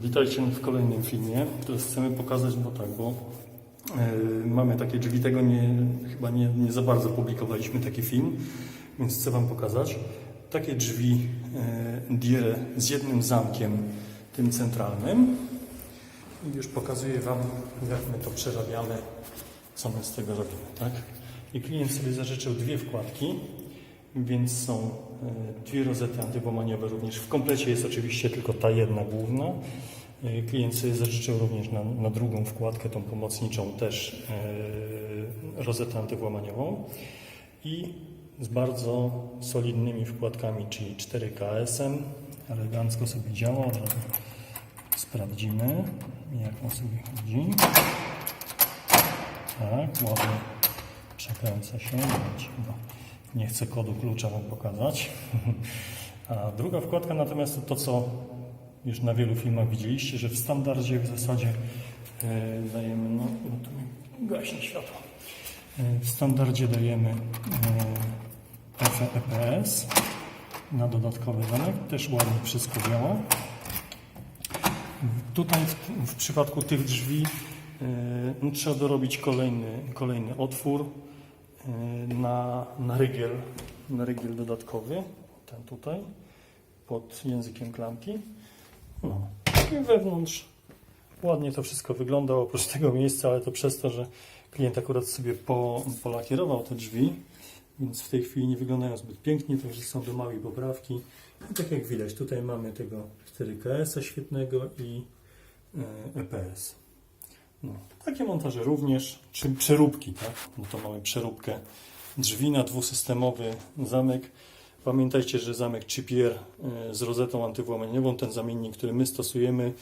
Witajcie w kolejnym filmie. Teraz chcemy pokazać, bo tak, bo e, mamy takie drzwi, tego nie, chyba nie, nie za bardzo publikowaliśmy taki film, więc chcę Wam pokazać. Takie drzwi e, Diere z jednym zamkiem, tym centralnym. I już pokazuję Wam, jak my to przerabiamy, co my z tego robimy, tak? I klient sobie zażyczył dwie wkładki, więc są e, dwie rozety antywłamaniowe również. W komplecie jest oczywiście tylko ta jedna główna. E, Klient sobie zażyczył również na, na drugą wkładkę, tą pomocniczą też e, rozetę antywłamaniową i z bardzo solidnymi wkładkami, czyli 4 KS-em. Elegancko sobie działa, razu sprawdzimy jak on sobie chodzi. Tak, ładnie przekręca się. Chyba nie chcę kodu klucza Wam pokazać. A druga wkładka natomiast to, to co już na wielu filmach widzieliście, że w standardzie w zasadzie e, dajemy, no, no tu mi gaśnie światło. E, w standardzie dajemy e, EPS na dodatkowy zamek. Też ładnie wszystko działa. Tutaj w, w przypadku tych drzwi e, no, trzeba dorobić kolejny, kolejny otwór na, na rygiel, na rygiel dodatkowy, ten tutaj, pod językiem klamki. No. I wewnątrz ładnie to wszystko wygląda, oprócz tego miejsca, ale to przez to, że klient akurat sobie po, polakierował te drzwi, więc w tej chwili nie wyglądają zbyt pięknie, także są do małej poprawki. I tak jak widać, tutaj mamy tego 4KS-a świetnego i e, EPS. No, takie montaże również, czy przeróbki, tak? No to mamy przeróbkę drzwi na dwusystemowy zamek. Pamiętajcie, że zamek Chipier e, z rozetą antywłamaniową, ten zamiennik, który my stosujemy,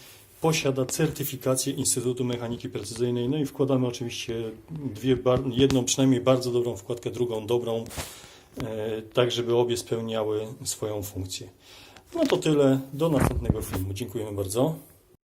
posiada certyfikację Instytutu Mechaniki Precyzyjnej. No i wkładamy oczywiście dwie, jedną przynajmniej bardzo dobrą wkładkę, drugą dobrą, e, tak żeby obie spełniały swoją funkcję. No to tyle. Do następnego filmu. Dziękujemy bardzo.